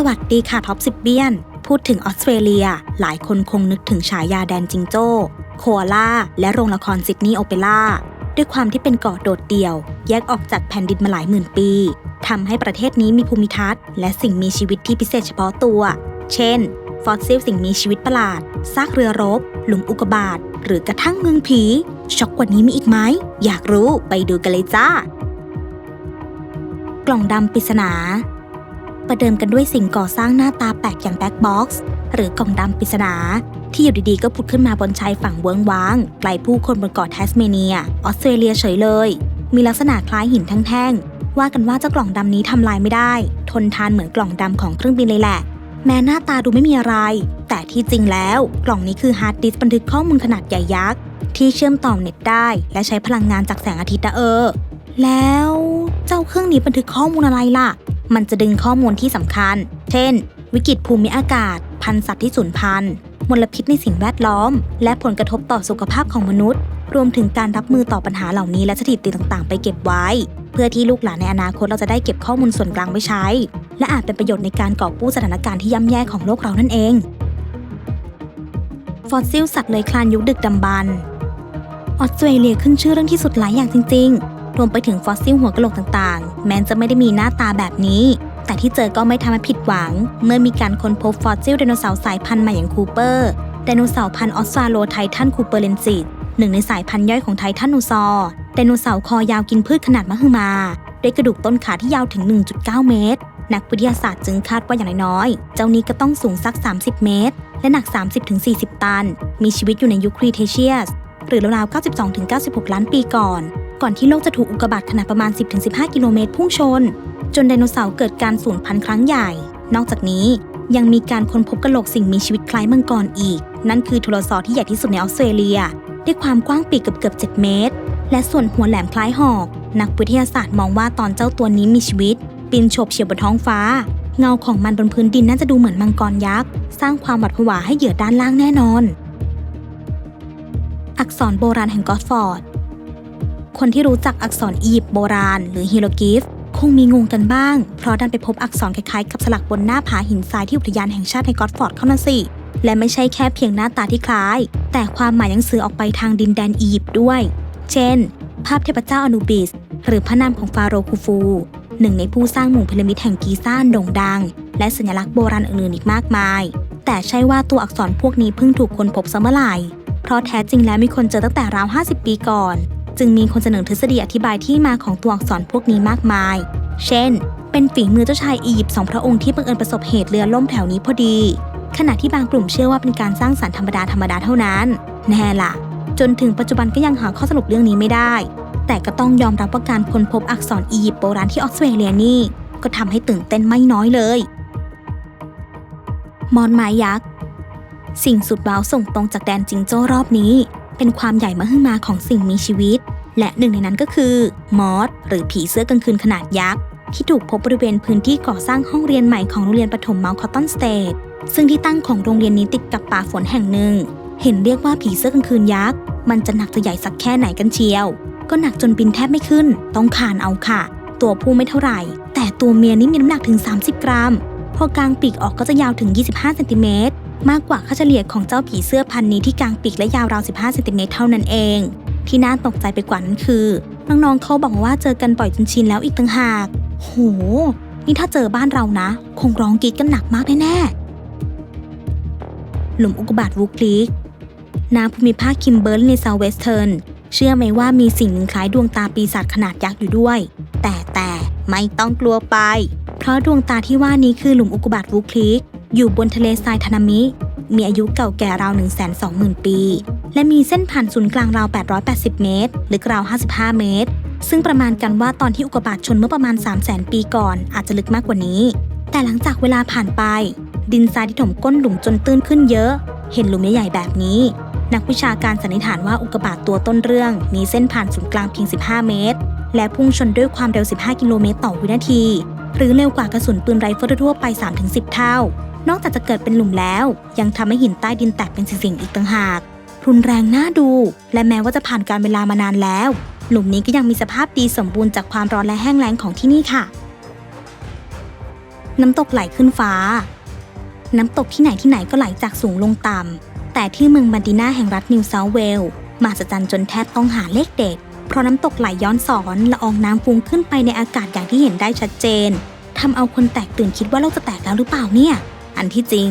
สวัสดีค่ะท็อปสิบเบียน พูดถึงออสเตรเลีย หลายคนคงนึกถึงฉายาแดนจิงโจ้ โคอาล่า และโรงละครซิดนีย์โอเปร่าด้วยความที่เป็นเกาะโดดเดี่ยว แยกออกจากแผ่นดินมาหลายหมื่นปีทำให้ประเทศนี้มีภูมิทัศน์ และสิ่งมีชีวิตที่พิเศษเฉพาะตัว เช่น ฟอสซิลสิ่งมีชีวิตประหลาด ซากเรือรบ หลุมอุกกาบาต หรือกระทั่งเมืองผี ช็อกกว่านี้มีอีกไหม อยากรู้ไปดูกันเลยจ้า กล่องดำปริศนา ประเดิมกันด้วยสิ่งก่อสร้างหน้าตาแปลกอย่างแบ็กบ็อกซ์หรือกล่องดำปริศนา ที่อยู่ดีๆ ก็ผุดขึ้นมาบนชายฝั่งเวิ้งว้าง ไกลผู้คนบนเกาะแทสเมเนีย ออสเตรเลียเฉยเลย มีลักษณะคล้ายหินแท่งๆว่ากันว่าเจ้ากล่องดำนี้ทำลายไม่ได้ ทนทานเหมือนกล่องดำของเครื่องบินเลยแหละ แม้หน้าตาดูไม่มีอะไร แต่ที่จริงแล้วกล่องนี้คือฮาร์ดดิสก์บันทึกข้อมูลขนาดใหญ่ยักษ์ที่เชื่อมต่อเน็ตได้ และใช้พลังงานจากแสงอาทิตย์นะเออแล้วเจ้าเครื่องนี้บันทึกข้อมูลอะไรล่ะ มันจะดึงข้อมูลที่สำคัญ เช่น วิกฤตภูมิอากาศ พันธุ์สัตว์ที่สูญพันธุ์ มลพิษในสิ่งแวดล้อม และผลกระทบต่อสุขภาพของมนุษย์ รวมถึงการรับมือต่อปัญหาเหล่านี้และสถิติต่างๆ ไปเก็บไว้ เพื่อที่ลูกหลานในอนาคตเราจะได้เก็บข้อมูลส่วนกลางไว้ใช้ และอาจเป็นประโยชน์ในการกอบกู้สถานการณ์ที่ย่ำแย่ของโลกเรานั่นเอง ฟอสซิลสัตว์เลื้อยคลานยุคดึกดำบรรพ์ออสเตรเลียขึ้นชื่อเรื่องที่สุดหลายอย่างจริง ๆ รวมไปถึงฟอสซิลหัวกะโหลกต่างๆ แม้จะไม่ได้มีหน้าตาแบบนี้ แต่ที่เจอก็ไม่ทำให้ผิดหวัง เมื่อมีการค้นพบฟอสซิลไดโนเสาร์สายพันธุ์ใหม่อย่างคูเปอร์ไดโนเสาร์พันธุ์ออสตราโลไททันคูเปอร์เลนซิสหนึ่งในสายพันธุ์ย่อยของไททันนูซอร์ไดโนเสาร์คอยาวกินพืชขนาดมหึมาด้วยกระดูกต้นขาที่ยาวถึง 1.9 เมตร นักวิทยาศาสตร์จึงคาดว่าอย่างน้อยๆ เจ้านี้ก็ต้องสูงสัก 30 เมตร และหนัก 30-40 ตัน มีชีวิตอยู่ในยุคครีเทเชียส หรือราวๆ 92-96 ล้านปีก่อน ก่อนที่โลกจะถูกอุกกาบาตขนาดประมาณ 10-15 กิโลเมตรพุ่งชน จนไดโนเสาร์เกิดการสูญพันธุ์ครั้งใหญ่ นอกจากนี้ยังมีการค้นพบกระโหลกสิ่งมีชีวิตคล้ายมังกรอีก นั่นคือทูโรซอที่ใหญ่ที่สุดในออสเตรเลีย ด้วยความกว้างปีกเกือบๆ7เมตร และส่วนหัวแหลมคล้ายหอก นักวิทยาศาสตร์มองว่าตอนเจ้าตัวนี้มีชีวิตบินโฉบเฉี่ยวบนท้องฟ้า เงาของมันบนพื้นดินน่าจะดูเหมือนมังกรยักษ์ สร้างความหวาดผวาให้เหยื่อด้านล่างแน่นอน อักษรโบราณแห่งกอสฟอร์ด คนที่รู้จักอักษรอียิปต์โบราณ หรือฮีโรกิฟคงมีงงกันบ้าง เพราะดันไปพบอักษรคล้ายๆ กับสลักบนหน้าผาหินทรายที่อุทยานแห่งชาติในกอสฟอร์ดเข้านั่นสิ และไม่ใช่แค่เพียงหน้าตาที่คล้าย แต่ความหมายยังสื่อออกไปทางดินแดนอียิปต์ด้วย เช่น ภาพเทพเจ้าอนูบิส หรือพระนามของฟาโรห์คูฟู หนึ่งในผู้สร้างหมู่พีระมิดแห่งกีซ่าโด่งดัง และสัญลักษณ์โบราณอื่นๆอีกมากมาย แต่ใช่ว่าตัวอักษรพวกนี้เพิ่งถูกค้นพบซะเมื่อไหร่ เพราะแท้จริงแล้วมีคนเจอตั้งแต่ราว 50 ปีก่อน จึงมีคนเสนอทฤษฎีอธิบายที่มาของตัวอักษรพวกนี้มากมาย เช่น เป็นฝีมือเจ้าชายอียิปต์สองพระองค์ที่บังเอิญประสบเหตุเรือล่มแถวนี้พอดี ขณะที่บางกลุ่มเชื่อว่าเป็นการสร้างสรรค์ธรรมดาธรรมดาเท่านั้น แน่ล่ะ จนถึงปัจจุบันก็ยังหาข้อสรุปเรื่องนี้ไม่ได้ แต่ก็ต้องยอมรับว่าการค้นพบอักษรอียิปต์โบราณที่ออสเตรเลียนี่ก็ทำให้ตื่นเต้นไม่น้อยเลยมอนไม้ยักษ์สิ่งสุดว้าวส่งตรงจากแดนจิงโจ้รอบนี้ เป็นความใหญ่มหึมาของสิ่งมีชีวิต และหนึ่งในนั้นก็คือ มอสหรือผีเสื้อกลางคืนขนาดยักษ์ ที่ถูกพบบริเวณพื้นที่ก่อสร้างห้องเรียนใหม่ของโรงเรียนประถมเมาส์คอตตอนสเตทซึ่งที่ตั้งของโรงเรียนนี้ติดกับป่าฝนแห่งหนึ่ง เห็นเรียกว่าผีเสื้อกลางคืนยักษ์มันจะหนักจะใหญ่สักแค่ไหนกันเชียว ก็หนักจนบินแทบไม่ขึ้น ต้องคานเอาค่ะ ตัวผู้ไม่เท่าไหร่ แต่ตัวเมียนี่มีน้ำหนักถึง 30 กรัม พอกางปีกออกก็จะยาวถึง 25เซนติเมตร มากกว่าค่าเฉลี่ยของเจ้าผีเสื้อพันนี้ที่กางปีกและยาวราว 15เซนติเมตรเท่านั้นเอง ที่น่าตกใจไปกว่านั้นคือ น้องๆเขาบอกว่าเจอกันบ่อยจนชินแล้วอีกต่างหาก โห นี่ถ้าเจอบ้านเรานะ คงร้องกรีดกันหนักมากแน่ๆหลุมอุกบาตวูคลิกน้ำภูมิภาคคิมเบอร์ลในเซาเวสเทิร์นเชื่อไหมว่ามีสิ่งหนึ่งคล้ายดวงตาปีศาจขนาดยักษ์อยู่ด้วย แต่แต่ไม่ต้องกลัวไป เพราะดวงตาที่ว่านี้คือหลุมอุกบาตวูคลิก อยู่บนทะเลทรายทานามิ มีอายุเก่าแก่ราว 120,000 ปี และมีเส้นผ่านศูนย์กลางราว 880 เมตร หรือราว 55 เมตร ซึ่งประมาณกันว่าตอนที่อุกกาบาตชนเมื่อประมาณ 300,000 ปีก่อน อาจจะลึกมากกว่านี้ แต่หลังจากเวลาผ่านไป ดินทรายที่ถมก้นหลุมจนตื้นขึ้นเยอะ เห็นหลุมใหญ่ๆแบบนี้ นักวิชาการสันนิษฐานว่าอุกกาบาตตัวต้นเรื่อง มีเส้นผ่านศูนย์กลางเพียง 15 เมตร และพุ่งชนด้วยความเร็ว 15 กิโลเมตรต่อวินาทีหรือเร็วกว่ากระสุนปืนไรเฟิลทั่วไป 3-10 เท่า นอกจากจะเกิดเป็นหลุมแล้ว ยังทำให้หินใต้ดินแตกเป็นสิ่งๆอีกต่างหาก รุนแรงน่าดู และแม้ว่าจะผ่านการเวลามานานแล้ว หลุมนี้ก็ยังมีสภาพดีสมบูรณ์จากความร้อนและแห้งแล้งของที่นี่ค่ะ น้ำตกไหลขึ้นฟ้า น้ำตกที่ไหนที่ไหนก็ไหลจากสูงลงต่ำแต่ที่เมืองบันดิน่าแห่งรัฐนิวเซาเวลส์มหัศจรรย์จนแทบต้องหาเลขเด็ดเพราะน้ำตกไหลย้อนสอนละอองน้ำฟุ้งขึ้นไปในอากาศอย่างที่เห็นได้ชัดเจนทำเอาคนแตกตื่นคิดว่าโลกจะแตกแล้วหรือเปล่าเนี่ย อันที่จริง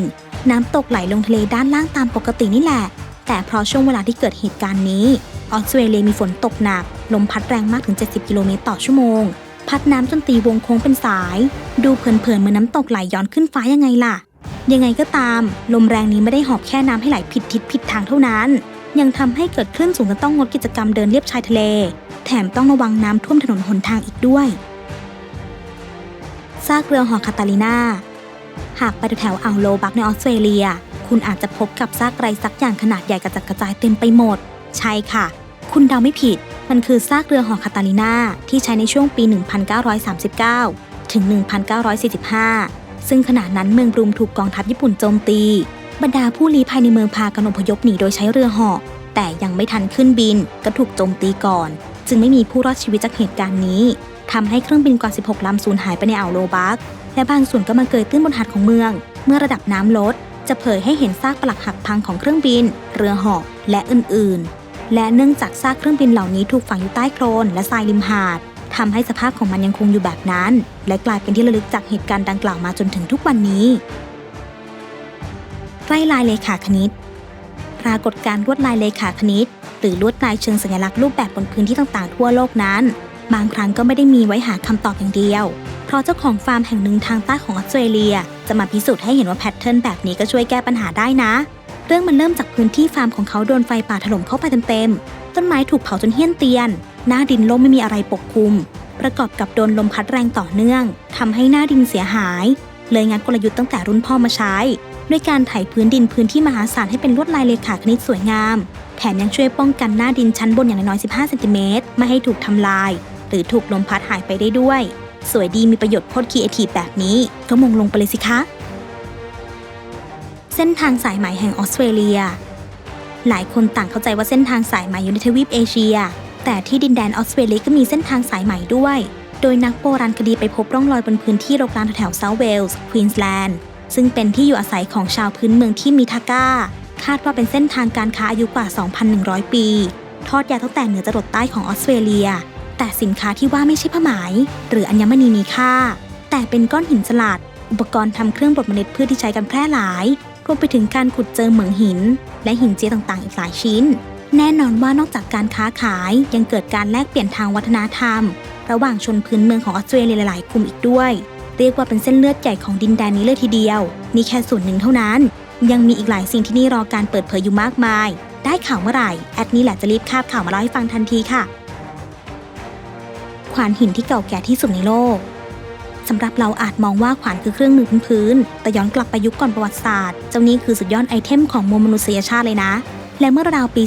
น้ำตกไหลลงทะเลด้านล่างตามปกตินี่แหละ แต่เพราะช่วงเวลาที่เกิดเหตุการณ์นี้ออสเตรเลียมีฝนตกหนัก ลมพัดแรงมากถึง 70 กิโลเมตรต่อชั่วโมง พัดน้ำจนตีวงโค้งเป็นสาย ดูเผินๆเหมือนน้ำตกไหลย้อนขึ้นฟ้ายังไงล่ะ ยังไงก็ตาม ลมแรงนี้ไม่ได้หอบแค่น้ำให้ไหลผิดทิศผิดทางเท่านั้น ยังทำให้เกิดคลื่นสูงจนต้องงดกิจกรรมเดินเลียบชายทะเล แถมต้องระวังน้ำท่วมถนนหนทางอีกด้วยซากเรือหอคาตาลินา หากไปแถวอ่าวโลบักในออสเตรเลีย คุณอาจจะพบกับซากไรสักอย่างขนาดใหญ่กระจัดกระจายเต็มไปหมด ใช่ค่ะ คุณเดาไม่ผิด มันคือซากเรือหอคาตาลินาที่ใช้ในช่วงปี 1939 ถึง 1945 ซึ่งขณะนั้นเมืองบรูมถูกกองทัพญี่ปุ่นโจมตี บรรดาผู้ลี้ภัยในเมืองพากันอพยพหนีโดยใช้เรือหาะแต่ยังไม่ทันขึ้นบินก็ถูกโจมตีก่อน จึงไม่มีผู้รอดชีวิตจากเหตุการณ์นี้ ทำให้เครื่องบินกว่า 16 ลำสูญหายไปในอ่าวโลบัก และบางส่วนก็มาเกยตื้นบนหาดของเมือง เมื่อระดับน้ำลด จะเผยให้เห็นซากปลักหักพังของเครื่องบิน เรือเหาะและอื่นๆ และเนื่องจากซากเครื่องบินเหล่านี้ถูกฝังอยู่ใต้โคลนและทรายริมหาดทำให้สภาพของมันยังคงอยู่แบบนั้น และกลายเป็นที่ระลึกจากเหตุการณ์ดังกล่าวมาจนถึงทุกวันนี้ไร่ลายเลขาคณิต ปรากฏการ์ลวดลายเลขาคณิต หรือลวดลายเชิงสัญลักษณ์รูปแบบบนพื้นที่ต่างๆ ทั่วโลกนั้น บางครั้งก็ไม่ได้มีไว้หาคำตอบอย่างเดียว เพราะเจ้าของฟาร์มแห่งหนึ่งทางใต้ของออสเตรเลีย จะมาพิสูจน์ให้เห็นว่าแพทเทิร์นแบบนี้ก็ช่วยแก้ปัญหาได้นะ เรื่องมันเริ่มจากพื้นที่ฟาร์มของเขาโดนไฟป่าถล่มเข้าไปเต็มๆ ต้นไม้ถูกเผาจนเหี้ยนเตียน หน้าดินล่มไม่มีอะไรปกคลุม ประกอบกับโดนลมพัดแรงต่อเนื่องทำให้หน้าดินเสียหาย เลยงัดกลยุทธ์ตั้งแต่รุ่นพ่อมาใช้ ด้วยการไถพื้นดินพื้นที่มหาศาลให้เป็นลวดลายเลขาคณิตสวยงาม แถมยังช่วยป้องกันหน้าดินชั้นบนอย่างน้อย 15 เซนติเมตรไม่ให้ถูกทำลาย หรือถูกลมพัดหายไปได้ด้วย สวยดีมีประโยชน์โคตรคีเอทีฟแบบนี้ก็มงลงไปเลยสิคะ เส้นทางสายไหมแห่งออสเตรเลีย หลายคนต่างเข้าใจว่าเส้นทางสายไหมอยู่ในทวีปเอเชีย แต่ที่ดินแดนออสเตรเลียก็มีเส้นทางสายไหมด้วย โดยนักโบราณคดีไปพบร่องรอยบนพื้นที่รกร้างแถวเซาท์เวลส์ควีนสแลนด์ซึ่งเป็นที่อยู่อาศัยของชาวพื้นเมืองที่มีทาก้า คาดว่าเป็นเส้นทางการค้าอายุกว่า 2,100 ปี ทอดยาวตั้งแต่เหนือจรดใต้ของออสเตรเลีย แต่สินค้าที่ว่าไม่ใช่ผ้าไหม หรืออัญมณีมีค่า แต่เป็นก้อนหินสลัด อุปกรณ์ทำเครื่องบดเมล็ดพืชที่ใช้กันแพร่หลายรวมไปถึงการขุดเจอเหมืองหิน และหินเจียต่างๆ อีกหลายชิ้น แน่นอนว่านอกจากการค้าขายยังเกิดการแลกเปลี่ยนทางวัฒนธรรม ระหว่างชนพื้นเมืองของออสเตรเลียหลายๆกลุ่มอีกด้วย เรียกว่าเป็นเส้นเลือดใหญ่ของดินแดนนี้เลยทีเดียว นี่แค่ส่วนหนึ่งเท่านั้น ยังมีอีกหลายสิ่งที่นี่รอการเปิดเผยอยู่มากมาย ได้ข่าวเมื่อไหร่แอดนี้แหละจะรีบคาบข่าวมาเล่าให้ฟังทันทีค่ะ ขวานหินที่เก่าแก่ที่สุดในโลกสำหรับเราอาจมองว่าขวานคือเครื่องมือพื้นๆแต่ย้อนกลับไปยุคก่อนประวัติศาสตร์ เจ้านี้คือสุดยอดไอเทมของมวลมนุษยชาติเลยนะ และเมื่อราวปี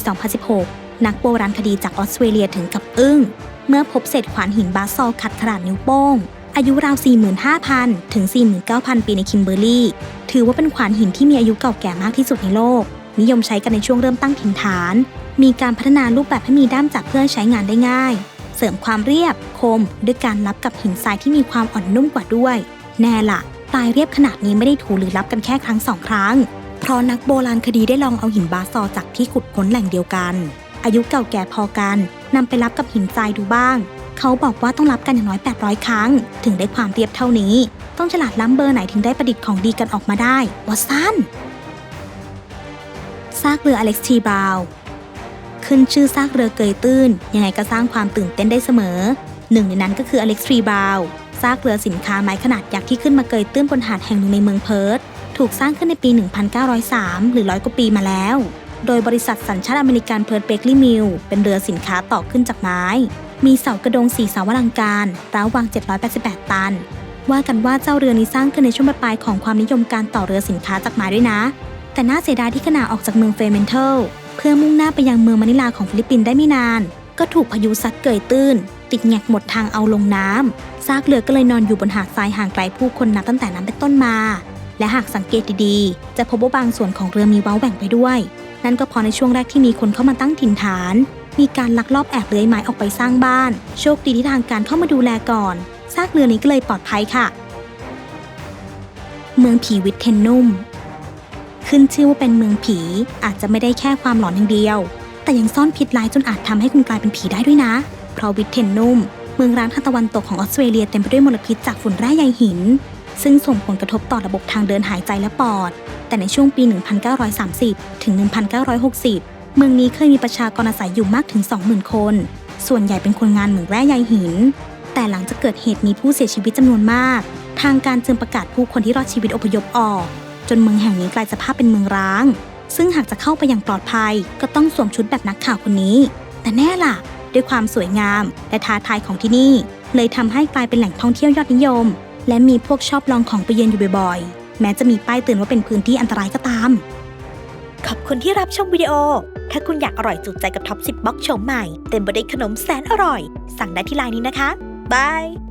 2016 นักโบราณคดีจากออสเตรเลียถึงกับอึ้ง เมื่อพบเศษขวานหินบาซอลขัดขนาดนิ้วโป้ง อายุราว 45,000 ถึง 49,000 ปีในคิมเบอร์ลีย์ถือว่าเป็นขวานหินที่มีอายุเก่าแก่มากที่สุดในโลก นิยมใช้กันในช่วงเริ่มตั้งถิ่นฐาน มีการพัฒนารูปแบบให้มีด้ามจับเพื่อใช้งานได้ง่าย เสริมความเรียบคม ด้วยการรับกับหินทรายที่มีความอ่อนนุ่มกว่าด้วย แน่ละปลายเรียบขนาดนี้ไม่ได้ถูหรือรับกันแค่ครั้งสองครั้ง เพราะนักโบราณคดีได้ลองเอาหินบาซอจากที่ขุดค้นแหล่งเดียวกัน อายุเก่าแก่พอกันนำไปรับกับหินทรายดูบ้าง เขาบอกว่าต้องรับกันอย่างน้อย 800 ครั้ง ถึงได้ความเรียบเท่านี้ ต้องฉลาดล้ำเบอร์ไหนถึงได้ประดิษฐ์ของดีกันออกมาได้วอตสันซากเรืออเล็กซ์ทีบาว ขึ้นชื่อซากเรือเกยตื้น ยังไงก็สร้างความตื่นเต้นได้เสมอ หนึ่งในนั้นก็คืออเล็กซ์ทรีบาวซากเรือสินค้าไม้ขนาดยักษ์ที่ขึ้นมาเกยตื้นบนหาดแห่งหนึ่งในเมืองเพิร์ธถูกสร้างขึ้นในปี 1903 หรือร้อยกว่าปีมาแล้ว โดยบริษัทสัญชาติอเมริกันเพิร์ธเบเกอรี่มิลเป็นเรือสินค้าต่อขึ้นจากไม้ มีเสากระดงสีเสาอลังการร้าววาง 788 ตัน ว่ากันว่าเจ้าเรือนี้สร้างขึ้นในช่วงปลายของความนิยมการต่อเรือสินค้าจากไม้ด้วยนะ แต่น่าเสียดายที่ขณะออกจากเมืองเฟเมนเทล เพื่อมุ่งหน้าไปยังเมืองมะนิลาของฟิลิปปินส์ได้ไม่นาน ก็ถูกพายุซัดเกยตื้น ติดแงกหมดทางเอาลงน้ำซากเรือก็เลยนอนอยู่บนหาดทรายห่างไกลผู้คนนับตั้งแต่นั้นเป็นต้นมา และหากสังเกตดีๆ จะพบว่าบางส่วนของเรือมีเว้าแหว่งไปด้วย นั่นก็พอในช่วงแรกที่มีคนเข้ามาตั้งถิ่นฐาน มีการลักลอบแอบเลื้อยไม้ออกไปสร้างบ้าน โชคดีที่ทางการเข้ามาดูแลก่อนซากเรือนี้ก็เลยปลอดภัยค่ะ เมืองผีวิทเทนนุ่ม ขึ้นชื่อว่าเป็นเมืองผี อาจจะไม่ได้แค่ความหลอนอย่างเดียว แต่ยังซ่อนพิษร้ายจนอาจทำให้คุณกลายเป็นผีได้ด้วยนะ เพราะวิทเทนนุ่ม เมืองร้างทางตะวันตกของออสเตรเลียเต็มไปด้วยมลพิษจากฝุ่นแร่ใยหิน ซึ่งส่งผลกระทบต่อระบบทางเดินหายใจและปอด แต่ในช่วงปี 1930 ถึง 1960 เมืองนี้เคยมีประชากรอาศัยอยู่มากถึง 20,000 คน ส่วนใหญ่เป็นคนงานเหมืองแร่ใยหิน แต่หลังจากเกิดเหตุมีผู้เสียชีวิตจำนวนมาก ทางการจึงประกาศผู้คนที่รอดชีวิตอพยพออก จนเมืองแห่งนี้กลายสภาพเป็นเมืองร้าง ซึ่งหากจะเข้าไปอย่างปลอดภัย ก็ต้องสวมชุดแบบนักข่าวคนนี้ แต่แน่ล่ะ ด้วยความสวยงามและท้าทายของที่นี่ เลยทำให้กลายเป็นแหล่งท่องเที่ยวยอดนิยม และมีพวกชอบลองของไปเยือนอยู่บ่อยๆ แม้จะมีป้ายเตือนว่าเป็นพื้นที่อันตรายก็ตาม ขอบคุณที่รับชมวิดีโอ ถ้าคุณอยากอร่อยจุใจกับท็อป10บล็อกโฉมใหม่ เต็มไปด้วยขนมแสนอร่อย สั่งได้ที่ไลน์นี้นะคะบาย